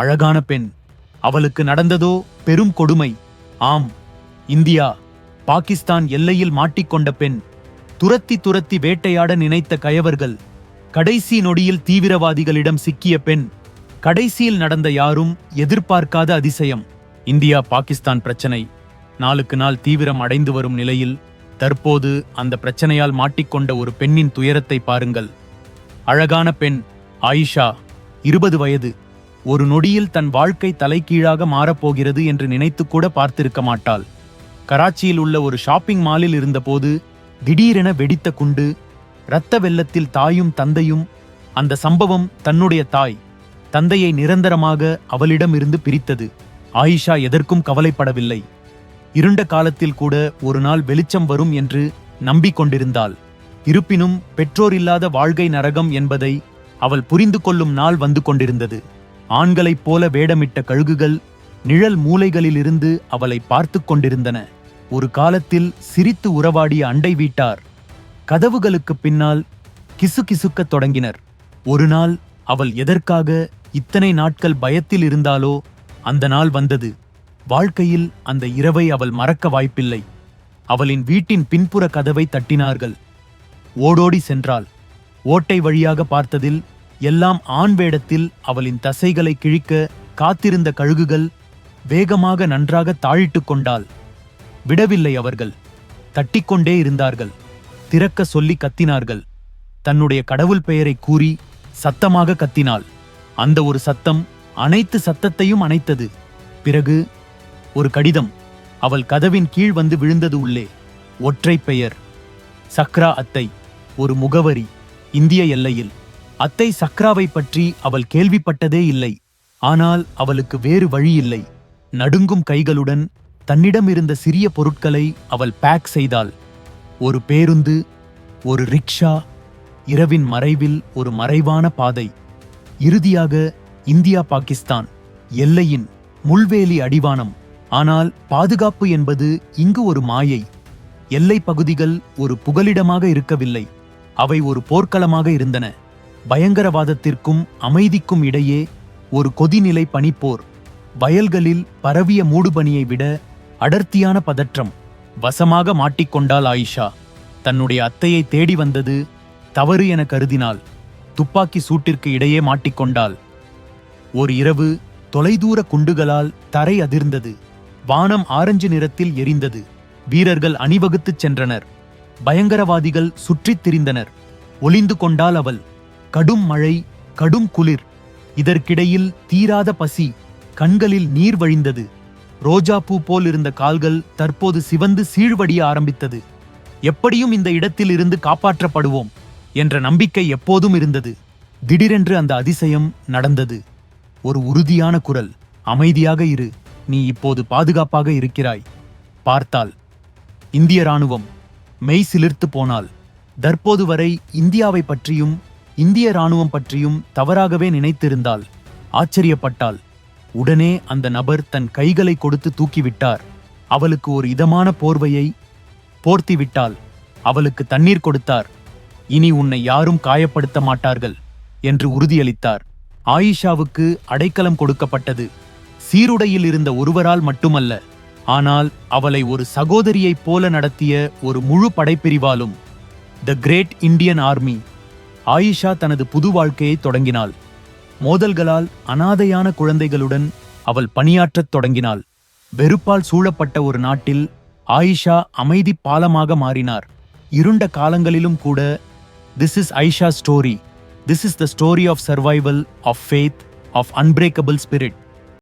அழகான பெண். அவளுக்கு நடந்ததோ பெரும் கொடுமை. ஆம் இந்தியா பாகிஸ்தான் எல்லையில் மாட்டிக்கொண்ட பெண். துரத்தி துரத்தி வேட்டையாட நினைத்த கயவர்கள். கடைசி நொடியில் தீவிரவாதிகளிடம் சிக்கிய பெண். கடைசியில் நடந்த யாரும் எதிர்பார்க்காத அதிசயம். இந்தியா பாகிஸ்தான் பிரச்சனை. நாளுக்கு நாள் தீவிரம் அடைந்து வரும் நிலையில் தற்போது அந்த பிரச்சனையால் மாட்டிக்கொண்ட ஒரு பெண்ணின் துயரத்தை பாருங்கள். அழகான பெண் ஆயிஷா இருபது வயது. ஒரு நொடியில் தன் வாழ்க்கை தலைகீழாக மாறப்போகிறது என்று நினைத்து கூட பார்த்திருக்க மாட்டாள். கராச்சியில் உள்ள ஒரு ஷாப்பிங் மாலில் இருந்தபோது திடீரென வெடித்த குண்டு இரத்த வெள்ளத்தில் தாயும் தந்தையும் அந்த சம்பவம் தன்னுடைய தாய் தந்தையை நிரந்தரமாக அவளிடமிருந்து பிரித்தது. ஆயிஷா எதற்கும் கவலைப்படவில்லை. இருண்ட காலத்தில் கூட ஒரு நாள் வெளிச்சம் வரும் என்று நம்பிக்கொண்டிருந்தாள். இருப்பினும் பெற்றோர் இல்லாத வாழ்க்கை நரகம் என்பதை அவள் புரிந்து கொள்ளும் நாள் வந்து கொண்டிருந்தது. ஆண்களைப் போல வேடமிட்ட கழுகுகள் நிழல் மூலைகளிலிருந்து அவளை பார்த்து கொண்டிருந்தன. ஒரு காலத்தில் சிரித்து உறவாடிய அண்டை வீட்டார் கதவுகளுக்கு பின்னால் கிசுகிசுக்கத் தொடங்கினர். ஒரு நாள் அவள் எதற்காக இத்தனை நாட்கள் பயத்தில் இருந்தாலோ அந்த நாள் வந்தது. வாழ்க்கையில் அந்த இரவை அவள் மறக்க வாய்ப்பில்லை. அவளின் வீட்டின் பின்புற கதவை தட்டினார்கள். ஓடோடி சென்றாள். ஓட்டை வழியாக பார்த்ததில் எல்லாம் ஆண் வேடத்தில் அவளின் தசைகளை கிழிக்க காத்திருந்த கழுகுகள் வேகமாக நன்றாக தாழிட்டு கொண்டாள். விடவில்லை அவர்கள். தட்டிக்கொண்டே இருந்தார்கள். திறக்க சொல்லி கத்தினார்கள். தன்னுடைய கடவுள் பெயரை கூறி சத்தமாக கத்தினாள். அந்த ஒரு சத்தம் அனைத்து சத்தத்தையும் அணைத்தது. பிறகு ஒரு கடிதம். அவள் கதவின் கீழ் வந்து விழுந்தது உள்ளே. ஒற்றை பெயர். சக்ரா அத்தை. ஒரு முகவரி. இந்திய எல்லையில். அத்தை சக்ராவை பற்றி அவள் கேள்விப்பட்டதே இல்லை. ஆனால் அவளுக்கு வேறு வழி இல்லை நடுங்கும் கைகளுடன் தன்னிடம் இருந்த சிறிய பொருட்களை அவள் பேக் செய்தாள். ஒரு பேருந்து ஒரு ரிக்ஷா இரவின் மறைவில் ஒரு மறைவான பாதை. இறுதியாக இந்தியா பாகிஸ்தான் எல்லையின் முள்வேலி அடிவானம். ஆனால் பாதுகாப்பு என்பது இங்கு ஒரு மாயை. எல்லை பகுதிகள் ஒரு புகலிடமாக இருக்கவில்லை. அவை ஒரு போர்க்களமாக இருந்தன. பயங்கரவாதத்திற்கும் அமைதிக்கும் இடையே ஒரு கொதிநிலை பனிப்போர் வயல்களில் பரவிய மூடுபனியை விட அடர்த்தியான பதற்றம் வசமாக மாட்டிக்கொண்டாள் ஆயிஷா. தன்னுடைய அத்தையை தேடி வந்தது தவறு என கருதினாள் துப்பாக்கி சூட்டிற்கு இடையே மாட்டிக்கொண்டாள். ஒரு இரவு தொலைதூர குண்டுகளால் தரை அதிர்ந்தது. வானம் ஆரஞ்சு நிறத்தில் எரிந்தது. வீரர்கள் அணிவகுத்துச் சென்றனர். பயங்கரவாதிகள் சுற்றித் திரிந்தனர். ஒளிந்து கொண்டாள் அவள். கடும் மழை கடும் குளிர் இதற்கிடையில் தீராத பசி கண்களில் நீர் வழிந்தது. ரோஜா பூ போல் இருந்த கால்கள் தற்போது சிவந்து சீழ்வடிய ஆரம்பித்தது. எப்படியும் இந்த இடத்தில் இருந்து காப்பாற்றப்படுவோம் என்ற நம்பிக்கை எப்போதும் இருந்தது. திடீரென்று அந்த அதிசயம் நடந்தது. ஒரு உறுதியான குரல் அமைதியாக இரு நீ இப்போது பாதுகாப்பாக இருக்கிறாய். பார்த்தால் இந்திய ராணுவம் மெய் சிலிர்த்து போனாள் தற்போது வரை இந்தியாவை பற்றியும் இந்திய ராணுவம் பற்றியும் தவறாகவே நினைத்திருந்தாள் ஆச்சரியப்பட்டாள் உடனே அந்த நபர் தன் கைகளை கொடுத்து தூக்கிவிட்டார். அவளுக்கு ஒரு இதமான போர்வையை போர்த்திவிட்டால் அவளுக்கு தண்ணீர் கொடுத்தார். இனி உன்னை யாரும் காயப்படுத்த மாட்டார்கள் என்று உறுதியளித்தார். ஆயிஷாவுக்கு அடைக்கலம் கொடுக்கப்பட்டது. சீருடையில் இருந்த ஒருவரால் மட்டுமல்ல ஆனால் அவளை ஒரு சகோதரியைப் போல நடத்திய ஒரு முழு படைப்பிரிவாலும் the great Indian army Aisha தனது புது வாழ்க்கையை தொடங்கினாள். மோதல்களால் அனாதையான குழந்தைகளுடன் அவள் பணியாற்றத் தொடங்கினாள். வெறுப்பால் சூழப்பட்ட ஒரு நாட்டில் ஆயிஷா அமைதி பாலமாக மாறினார். இருண்ட காலங்களிலும் கூட this is Aisha story this is the story of survival of faith of unbreakable spirit